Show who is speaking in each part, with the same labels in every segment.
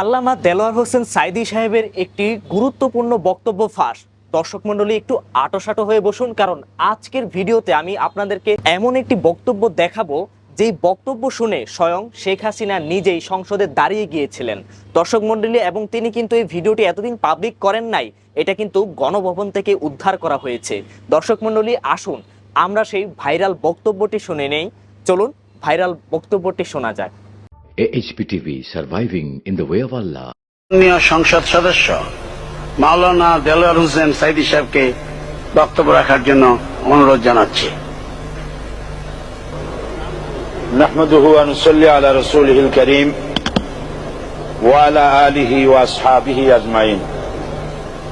Speaker 1: আল্লামা দেলোয়ার হোসেন সাইদি সাহেবের একটি গুরুত্বপূর্ণ বক্তব্য ফাঁস। দর্শক মণ্ডলী, একটু আটোসাটো হয়ে বসুন, কারণ আজকের ভিডিওতে আমি আপনাদেরকে এমন একটি বক্তব্য দেখাবো, যেই বক্তব্য শুনে স্বয়ং শেখ হাসিনা নিজেই সংসদে দাঁড়িয়ে গিয়েছিলেন। দর্শক মণ্ডলী, এবং তিনি কিন্তু এই ভিডিওটি এতদিন পাবলিক করেন নাই, এটা কিন্তু গণভবন থেকে উদ্ধার করা হয়েছে। দর্শক মণ্ডলী, আসুন, আমরা সেই ভাইরাল বক্তব্যটি শুনে নেই। চলুন, ভাইরাল বক্তব্যটি শোনা যাক।
Speaker 2: AHPTV surviving in the way of Allah.
Speaker 3: মাননীয় সংসদ সদস্য মাওলানা দেলোয়ার হোসেন সাইদি সাহেবকে বক্তব্য রাখার জন্য অনুরোধ জানাচ্ছি
Speaker 4: نحمده ونصلي على رسوله الكريم وعلى آله وأصحابه أجمعين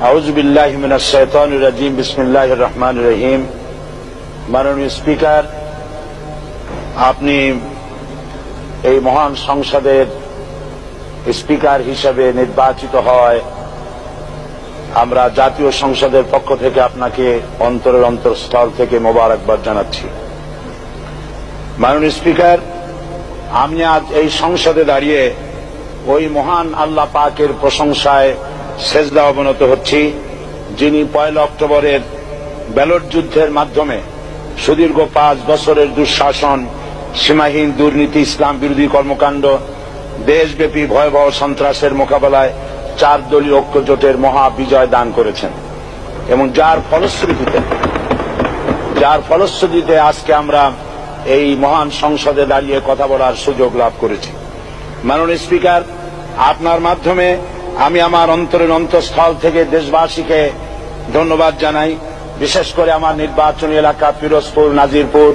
Speaker 4: أعوذ بالله من الشيطان الرجيم بسم الله الرحمن الرحيم মাননীয় স্পিকার আপনি এই মহান সংসদের স্পিকার হিসেবে নির্বাচিত হয়। আমরা জাতীয় সংসদের পক্ষ থেকে আপনাকে অন্তরের অন্তরস্থল থেকে মোবারকবাদ জানাচ্ছি। মাননীয় স্পিকার, আমি আজ এই সংসদে দাঁড়িয়ে ওই মহান আল্লাহ পাকের প্রশংসায় সেজদা অবনত হচ্ছি, যিনি পয়লা অক্টোবরের ব্যালট যুদ্ধের মাধ্যমে সুদীর্ঘ পাঁচ বছরের দুঃশাসন সীমাহীন দুর্নীতি, ইসলাম বিরোধী কর্মকাণ্ড, দেশব্যাপী ভয়াবহ সন্ত্রাসের মোকাবেলায় চার দলীয় ঐক্য জোটের মহা বিজয় দান করেছেন। এবং যার ফলশ্রুতিতে যার ফলশ্রুতিতে আজকে আমরা এই মহান সংসদে দাঁড়িয়ে কথা বলার সুযোগ লাভ করেছি। মাননীয় স্পিকার, আপনার মাধ্যমে আমি আমার অন্তরের অন্তঃস্থল থেকে দেশবাসীকে ধন্যবাদ জানাই। বিশেষ করে আমার নির্বাচনী এলাকা পিরোজপুর, নাজিরপুর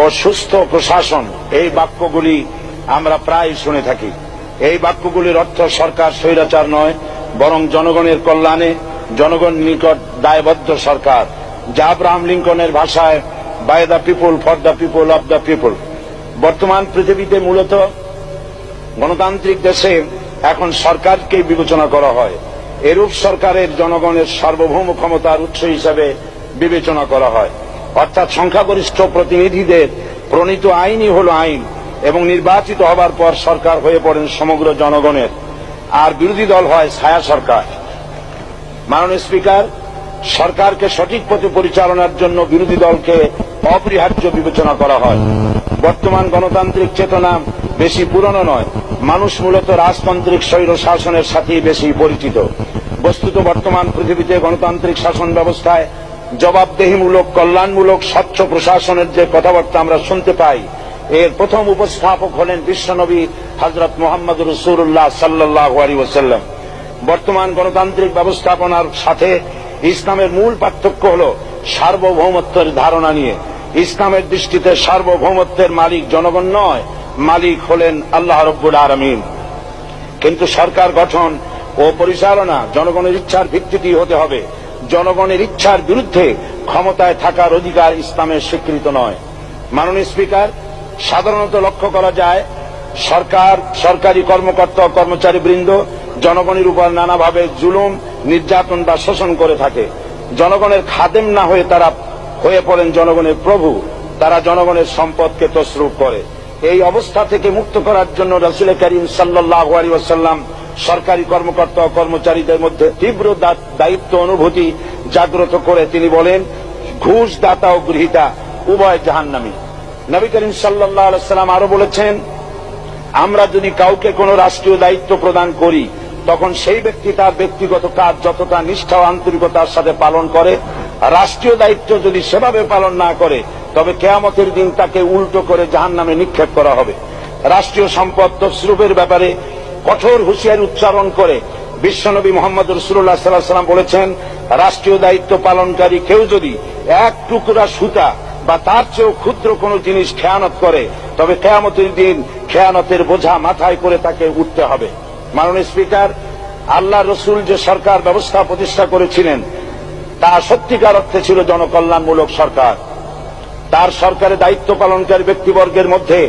Speaker 4: ও সুস্থ প্রশাসন, এই বাক্যগুলি আমরা প্রায় শুনে থাকি। এই বাক্যগুলির অর্থ সরকার স্বৈরাচার নয়, বরং জনগণের কল্যাণে জনগণ নিকট দায়বদ্ধ সরকার, যা আব্রাহাম লিঙ্কনের ভাষায় by the people for the people of the people বর্তমান পৃথিবীতে মূলত গণতান্ত্রিক দেশে এখন সরকারকে বিবেচনা করা হয়। এরূপ সরকারের জনগণের সার্বভৌম ক্ষমতার উৎস হিসাবে বিবেচনা করা হয়। অর্থাৎ সংখ্যাগরিষ্ঠ প্রতিনিধিদের প্রণীত আইনই হল আইন এবং নির্বাচিত হবার পর সরকার হয়ে পড়েন সমগ্র জনগণের। আর বিরোধী দল হয় ছায়া সরকার। মাননীয় স্পিকার, সরকারকে সঠিক পথে পরিচালনার জন্য বিরোধী দলকে অপরিহার্য বিবেচনা করা হয়। বর্তমান গণতান্ত্রিক চেতনা বেশি পুরনো নয়। মানুষ মূলত রাজতান্ত্রিক স্বৈর শাসনের সাথেই বেশি পরিচিত। বস্তুত বর্তমান পৃথিবীতে গণতান্ত্রিক শাসন ব্যবস্থায় জবাবদেহিমূলক, কল্যাণমূলক, স্বচ্ছ প্রশাসনের যে কথাবার্তা আমরা শুনতে পাই, এর প্রথম উপস্থাপক হলেন বিশ্বনবী হজরত মোহাম্মদ রসুল্লাহ সাল্লাহ আলী বর্তমান গণতান্ত্রিক ব্যবস্থাপনার সাথে ইসলামের মূল পার্থক্য হল সার্বভৌমত্বের ধারণা নিয়ে। ইসলামের দৃষ্টিতে সার্বভৌমত্বের মালিক জনগণ নয়, মালিক হলেন আল্লাহ রব্বুল আলমিন। কিন্তু সরকার গঠন ও পরিচালনা জনগণের ইচ্ছার ভিত্তিতেই হতে হবে। জনগণের ইচ্ছার বিরুদ্ধে ক্ষমতায় থাকার অধিকার ইসলামের স্বীকৃত নয়। মাননীয় স্পিকার, সাধারণত লক্ষ্য করা যায়, সরকার, সরকারি কর্মকর্তা কর্মচারী বৃন্দ জনগণের উপর নানাভাবে জুলুম, নির্যাতন বা শোষণ করে থাকে। জনগণের খাদেম না হয়ে তারা হয়ে পড়েন জনগণের প্রভু, তারা জনগণের সম্পদকে তসরুপ করে। এই অবস্থা থেকে মুক্ত করার জন্য রসুল করিম সাল্লাহ আলী ওসাল্লাম সরকারি কর্মকর্তা ও কর্মচারীদের মধ্যে তীব্র দায়িত্ব অনুভূতি জাগ্রত করে তিনি বলেন ঘুষ দাতা ও গৃহীতা, উভয় জাহান্নামী। নবী করিম সাল্লাহ সাল্লাম আরও বলেছেন, আমরা যদি কাউকে কোনো রাষ্ট্রীয় দায়িত্ব প্রদান করি, তখন সেই ব্যক্তি তার ব্যক্তিগত কাজ যতটা নিষ্ঠা ও আন্তরিকতার সাথে পালন করে, রাষ্ট্রীয় দায়িত্ব যদি সেভাবে পালন না করে, তবে কেয়ামতের দিন তাকে উল্টো করে জাহান নামে নিক্ষেপ করা হবে। রাষ্ট্রীয় সম্পদ তসরুপের ব্যাপারে কঠোর হুঁশিয়ারি উচ্চারণ করে বিশ্বনবী মোহাম্মদ রসুল্লাহ সাল্লাহ সাল্লাম বলেছেন, রাষ্ট্রীয় দায়িত্ব পালনকারী কেউ যদি এক টুকরা সুতা বা তার চেয়েও ক্ষুদ্র কোনো জিনিস খেয়ানত করে, তবে কেয়ামতের দিন খেয়ানতের বোঝা মাথায় করে তাকে উঠতে হবে। মাননীয় স্পিকার, আল্লাহ রসুল যে সরকার ব্যবস্থা প্রতিষ্ঠা করেছিলেন, তা সত্যিকার অর্থে ছিল জনকল্যাণমূলক সরকার। তার সরকারের দায়িত্ব পালনকারী ব্যক্তিবর্গের মধ্যে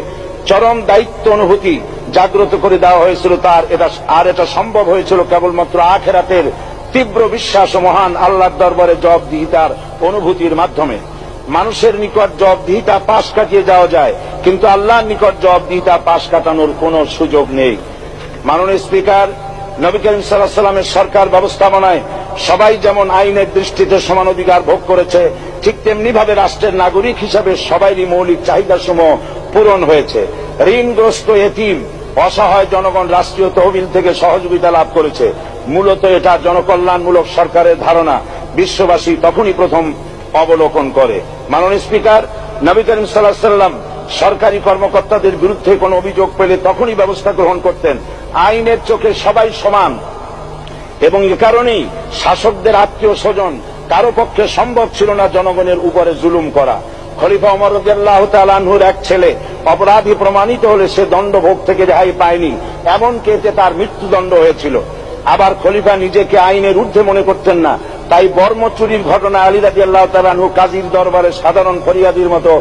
Speaker 4: চরম দায়িত্ব অনুভূতি জাগ্রত করে দেওয়া হয়েছিল তার, এটা, আর এটা সম্ভব হয়েছিল কেবলমাত্র আখেরাতের তীব্র বিশ্বাস মহান আল্লাহর দরবারে জবাবদিহিতার অনুভূতির মাধ্যমে। মানুষের নিকট জবাবদিহিতা পাশ কাটিয়ে যাওয়া যায়, কিন্তু আল্লাহর নিকট জবাবদিহিতা পাশ কাটানোর কোনো সুযোগ নেই। মাননীয় স্পিকার, নবী করিম সাল্লাহ সাল্লামের সরকার ব্যবস্থাপনায় সবাই যেমন আইনের দৃষ্টিতে সমান অধিকার ভোগ করেছে, ঠিক তেমনি ভাবে রাষ্ট্রের নাগরিক হিসাবে সবারই মৌলিক চাহিদা সমূহ পূরণ হয়েছে। ঋণগ্রস্ত এতিম অসহায় জনগণ রাষ্ট্রীয় তহবিল থেকে সহযোগিতা লাভ করেছে। মূলত এটা জনকল্যাণমূলক সরকারের ধারণা। বিশ্ববাসী তখনই প্রথম অবলোকন করে। মাননীয় স্পিকার, নবী করিম সাল্লাহ সাল্লাম সরকারি কর্মকর্তাদের বিরুদ্ধে কোনো অভিযোগ পেলে তখনই ব্যবস্থা গ্রহণ করতেন। আইনের চোখে সবাই সমান। এবং এ কারণেই শাসকদের আত্মীয় স্বজন কারও পক্ষে সম্ভব ছিল না জনগণের উপরে জুলুম করা। খলিফা অমর রাদিয়াল্লাহু তাআলা আনহুর এক ছেলে অপরাধী প্রমাণিত হলে সে দণ্ডভোগ থেকে রেহাই পায়নি, এমনকি এতে তার মৃত্যুদণ্ড হয়েছিল। আবার খলিফা নিজেকে আইনের ঊর্ধ্বে মনে করতেন না, তাই বর্ম চুরির ঘটনা আলী রাজি আল্লাহ তালানহু কাজীর দরবারে সাধারণ ফরিয়াদির মতো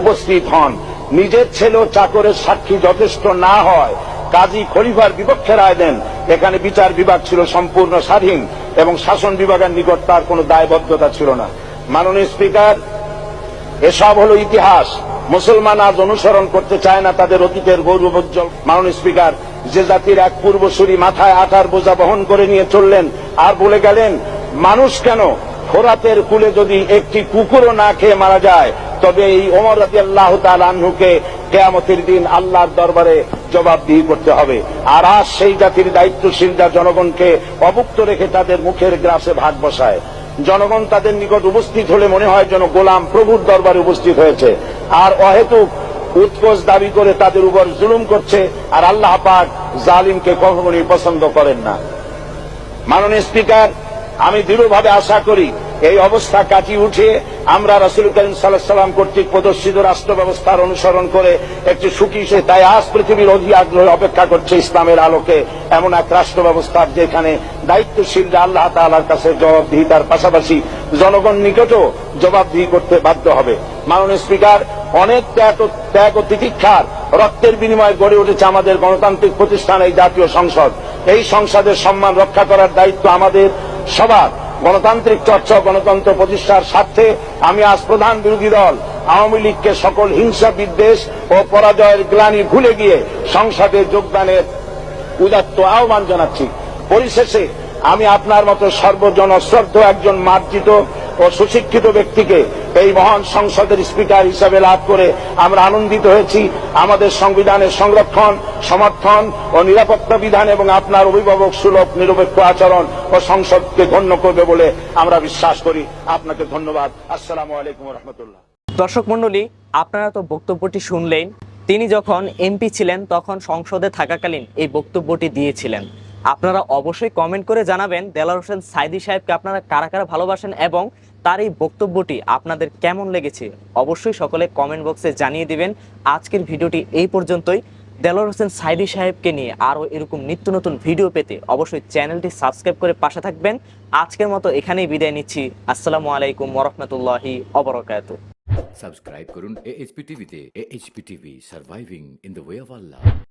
Speaker 4: উপস্থিত হন। নিজের ছেলে চাকরের সাক্ষী যথেষ্ট না হয়, কাজী খলিফার বিপক্ষে রায় দেন। এখানে বিচার বিভাগ ছিল সম্পূর্ণ স্বাধীন এবং শাসন বিভাগের নিকট তার কোনো দায়বদ্ধতা ছিল না। মাননীয় স্পিকার, এসব হলো ইতিহাস। মুসলমান আজ অনুসরণ করতে চায় না তাদের অতীতের গৌরবোজ্জ্বল। মাননীয় স্পিকার, যে জাতির এক পূর্বসূরি মাথায় আঠার বোঝা বহন করে নিয়ে চললেন, আর বলে গেলেন, মানুষ কেন ফোরাতের কুলে যদি একটি কুকুরও না খেয়ে মারা যায়, তবে এই ওমর রাজি আল্লাহ আনহুকে কেয়ামতের দিন আল্লাহর দরবারে জবাবদিহি করতে হবে। আর আজ সেই জাতির দায়িত্বশীলরা জনগণকে অভুক্ত রেখে তাদের মুখের গ্রাসে ভাগ বসায়। জনগণ তাদের নিকট উপস্থিত হলে মনে হয় যেন গোলাম প্রভুর দরবারে উপস্থিত হয়েছে। আর অহেতুক উৎকোষ দাবি করে তাদের উপর জুলুম করছে আর আল্লাহ পাক জালিমকে কখনোই পছন্দ করেন না। মাননীয় স্পিকার, আমি দৃঢ়ভাবে আশা করি এই অবস্থা কাটিয়ে উঠে আমরা রসুল করিম সাল্লাহ সাল্লাম কর্তৃক প্রদর্শিত রাষ্ট্র ব্যবস্থার অনুসরণ করে একটি সুখী সে তাই আজ পৃথিবীর অধি আগ্রহে অপেক্ষা করছে ইসলামের আলোকে এমন এক রাষ্ট্র ব্যবস্থার যেখানে দায়িত্বশীলরা আল্লাহ তাআলার কাছে জবাবদিহিতার পাশাপাশি জনগণ নিকটও জবাবদিহি করতে বাধ্য হবে। মাননীয় স্পিকার, অনেক ত্যাগ ত্যাগ ও তিতিক্ষার রক্তের বিনিময়ে গড়ে উঠেছে আমাদের গণতান্ত্রিক প্রতিষ্ঠান, এই জাতীয় সংসদ। এই সংসদের সম্মান রক্ষা করার দায়িত্ব আমাদের, সবার। গণতান্ত্রিক চর্চা, গণতন্ত্র প্রতিষ্ঠার স্বার্থে আমি আজ প্রধান বিরোধী দল, আওয়ামী লীগকে সকল হিংসা, বিদ্বেষ ও পরাজয়ের গ্লানি ভুলে গিয়ে সংসদে যোগদানের উদাত্ত আহ্বান জানাচ্ছি। পরিশেষে আমি আপনার মতো সর্বজন শ্রদ্ধ একজন মার্জিত ও সুশিক্ষিত ব্যক্তিকে এই মহান সংসদের স্পিকার হিসাবে লাভ করে আমরা আনন্দিত হয়েছি। আমাদের সংবিধানের সংরক্ষণ, সমর্থন ও নিরাপত্তা বিধান এবং আপনার অভিভাবক সুলভ, নিরপেক্ষ আচরণ ও সংসদকে ধন্য করবে বলে আমরা বিশ্বাস করি। আপনাকে ধন্যবাদ। আসসালামু আলাইকুম রহমতুল্লাহ।
Speaker 1: দর্শক মন্ডলী আপনারা তো বক্তব্যটি শুনলেন। তিনি যখন এমপি ছিলেন, তখন সংসদে থাকাকালীন এই বক্তব্যটি দিয়েছিলেন। আপনারা অবশ্যই কমেন্ট করে জানাবেন। দেলার হোসেন সাইদি সাহেবকে আপনারা কারা কারা ভালোবাসেন এবং তার এই বক্তব্যটি আপনাদের কেমন লেগেছে অবশ্যই সকলে কমেন্ট বক্সে জানিয়ে দিবেন। আজকের ভিডিওটি এই পর্যন্তই। দেলার হোসেন সাইদি সাহেবকে নিয়ে আরও এরকম নিত্য নতুন ভিডিও পেতে অবশ্যই চ্যানেলটি সাবস্ক্রাইব করে পাশে থাকবেন। আজকের মতো এখানেই বিদায় নিচ্ছি। আসসালামু আলাইকুম ওরহমতুল্লাহি অবরকাত
Speaker 2: সাবস্ক্রাইব করুন এএইচপি টিভিতে AHP TV surviving in the way of Allah